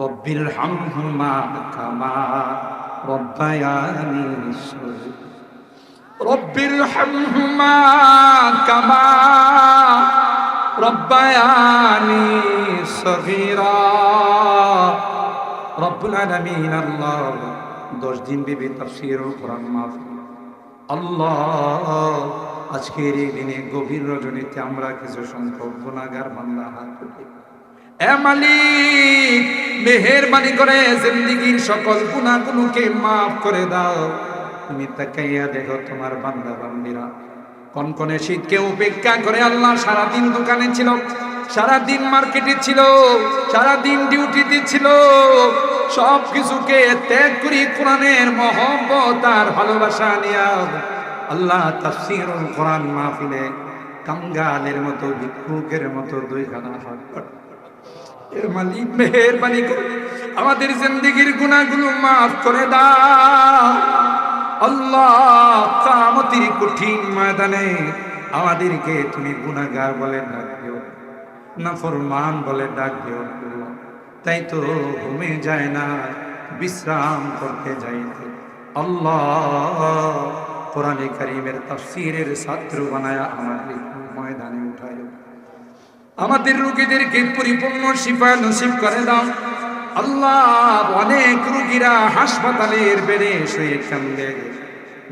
রব্বির হাম হুমা দিন বিবি তাফসীরুল আল্লাহ, আজকের এই দিনে গভীর রজনীতে আমরা কিছু সংখ্যক গুণাগার বান্দা হাত এ মালিক, মেহেরবানি করে জিন্দিগির সকল গুণাগুলোকে মাফ করে দাও। তুমি তাকাইয়া দেখো তোমার বান্দা বান্দিরা কনকনে শীতকে উপেক্ষা করে আল্লাহ সারাদিন দোকানে ছিল, সারাদিন মার্কেটে ছিল, সারাদিন ডিউটিতে ছিল। সব কিছুকে ত্যাগ করি কোরআনের মহব্বত আর ভালোবাসা নিয়া আল্লাহ তাফসিরুল কোরআন মাহফিলে কাঙ্গালের মতো, ভিক্ষুকের মতো দুইখানা হাত মেহেরবানি করে আমাদের জিন্দগির গুনাহগুলো মাফ করে দাও আল্লাহ কামতির কঠিন ময়দানে আমাদেরকে তুমি গুনাহগার বলে ডাক দিও না ফরমান বলে ডাক দিও আল্লাহ। তাই তো ঘুমে যায় না, বিশ্রাম করতে যাইতে আল্লাহ কোরআনে কারিমের তাফসিরের ছাত্র বানায় আমাদের ময়দানে আমাদের রোগীদেরকে পরিপূর্ণ শিফা নসিব করে দাও। আল্লাহ অনেক রোগীরা হাসপাতালের বেড়ে শুয়ে কান্দে।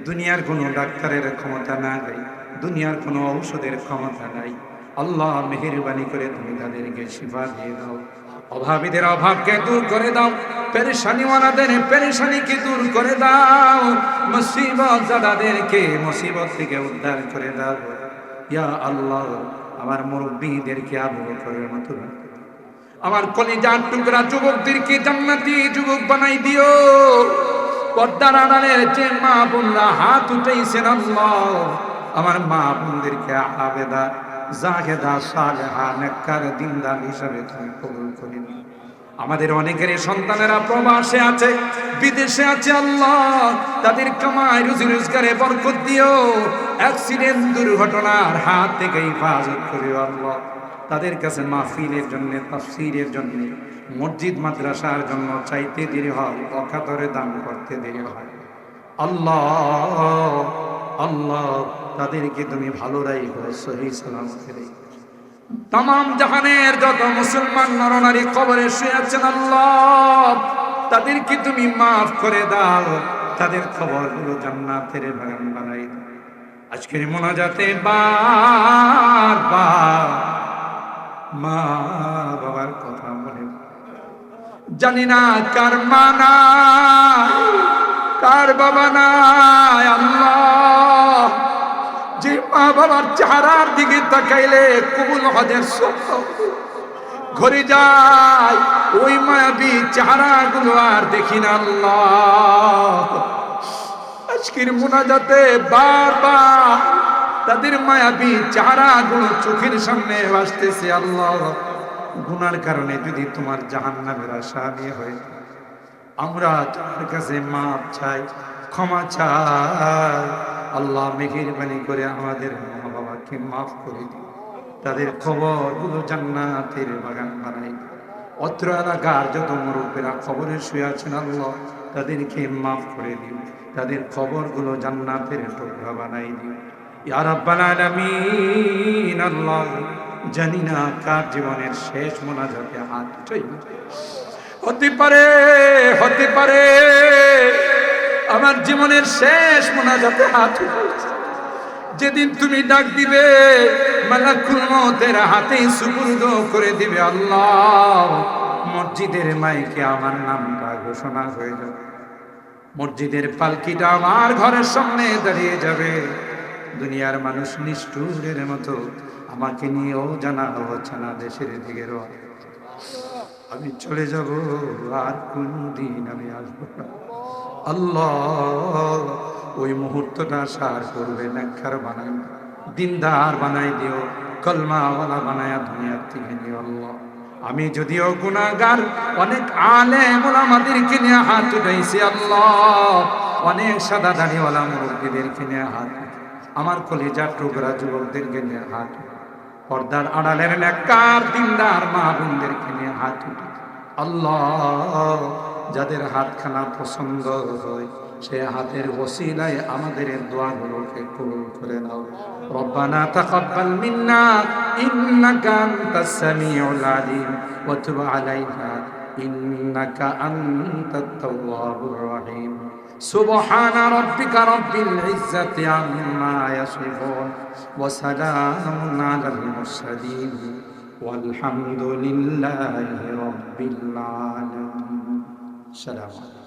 দুনিয়ার কোনো ডাক্তারের ক্ষমতা না নাই, দুনিয়ার কোনো ঔষধের ক্ষমতা নাই। আল্লাহ মেহেরবানি করে তুমি তাদেরকে শিফা দিয়ে দাও। অভাবীদের অভাবকে দূর করে দাও, পেরেশানিওয়ালাদের পেরেশানিকে দূর করে দাও মুসিবত জাদাদেরকে মুসিবত থেকে উদ্ধার করে দাও। ইয়া আল্লাহ আমার মুরব্বীদেরকে আবু বকরের মতো। আমার কলিজার টুকরা যুবকদেরকে জান্নাতি যুবক বানাই দিও পর্দার আড়ালের যে মা বোনরা হাত উঠেছেন আমার মা বোনদেরকে আবেদা, জাহেদা, সালেহা, নেককার, দিনদার হিসাবে তুমি কবুল করে নিও আমাদের অনেকের সন্তানেরা প্রবাসে আছে, বিদেশে আছে, আল্লাহ তাদের কামাই, রুজি রোজগারে বরকত দিও। অ্যাক্সিডেন্ট, দুর্ঘটনার হাত থেকে হেফাজত করিও আল্লাহ। তাদের কাছে মাহফিলের জন্য, তাফসিরের জন্য, মসজিদ, মাদ্রাসার জন্য চাইতে দেরি হয়, অকাতরে দান করতে দেরি হয়। আল্লাহ আল্লাহ, তাদেরকে তুমি ভালো রাখো সহি সালামতে রেখো তাম জাহানের যত মুসলমান নরনারী কবরে শুয়ে আছেন আল্লাহ, তাদেরকে তুমি মাফ করে দাও তাদের খবরগুলো জান্নাতের বাগান বানাই আজকের মোনাজাতে বারবার মা বাবার কথা বলে। জানি না কার মা নাই, কার বাবা মা বাবার চেহারার দিকে তাকাইলে কবুল হজের স্বপ্ন। ঘরে যায় ওই মায়াবী চেহারা গুলো আর দেখি না আল্লাহ। আজকের মোনাজাতে বারবার তাদের মায়াবী চেহারা গুলো চোখের সামনে আসতেছে আল্লাহ। গুনার কারণে যদি তোমার জাহান্নামের আশা নিয়ে হয়, আমরা তোমার কাছে মাপ চাই, ক্ষমা চাই। আল্লাহ মেহেরবানি করে আমাদের মা বাবাকে মাফ করে দিই তাদের খবরগুলো জান্নাতের বাগান বানাই। অত্র এলাকার যত মুরব্বীরা খবরে শুয়ে আছেন, আল্লাহ তাদেরকে মাফ করে দিও তাদের খবরগুলো জান্নাতের টুকরা বানাই আল্লাহ জানি না কার জীবনের শেষ মোনাজাতে হাত হতে পারে হতে পারে আমার জীবনের শেষ মোনাজাতে হাত। যেদিন তুমি ডাক দিবে, মালাকুল মতের হাতে সুপুর্দ করে দিবে আল্লাহ মসজিদের মাইকে আমার নামটা ঘোষণা হয়ে যাবে মসজিদের পালকিটা আমার ঘরের সামনে দাঁড়িয়ে যাবে দুনিয়ার মানুষ নিষ্ঠুরের মতো আমাকে নিয়েও জানা হচ্ছে না দেশের দিকে। আমি চলে যাব, আর কোন দিন আমি আসব না আল্লাহ, ওই মুহূর্তটা সার করবে নাক্ষার বানাই দিনদার বানাই দিও, কলমাওয়ালা বানায়া দুনিয়ার থেকে নিও আল্লাহ। আমি যদিও গুণাগার অনেক আলে আমাদেরকে নিয়ে হাত উঠাইছি আল্লাহ। অনেক সাদা দাড়িওয়ালা মুরব্বীদেরকে নিয়ে হাত আমার কলেজার টুকরা যুবকদেরকে নিয়ে হাত পর্দার আড়ালের নেককার, দিনদার মা বোনদেরকে নিয়ে হাত উঠে আল্লাহ যাদের হাতখানা পছন্দ হয় সে হাতের ওসিলায় আমাদের দোয়াগুলোকে কবুল করে নাও রব্বানা তাকাব্বাল মিন্না ইন্নাকা আনতাস সামিউল আলিম ওয়া তুব আলাইনা ইন্নাকা আনতাত তাওয়াবুর রহিম سبحان ربك رب العزة عما يصفون وسلام على المرسلين والحمد لله رب العالمين. السلام عليكم.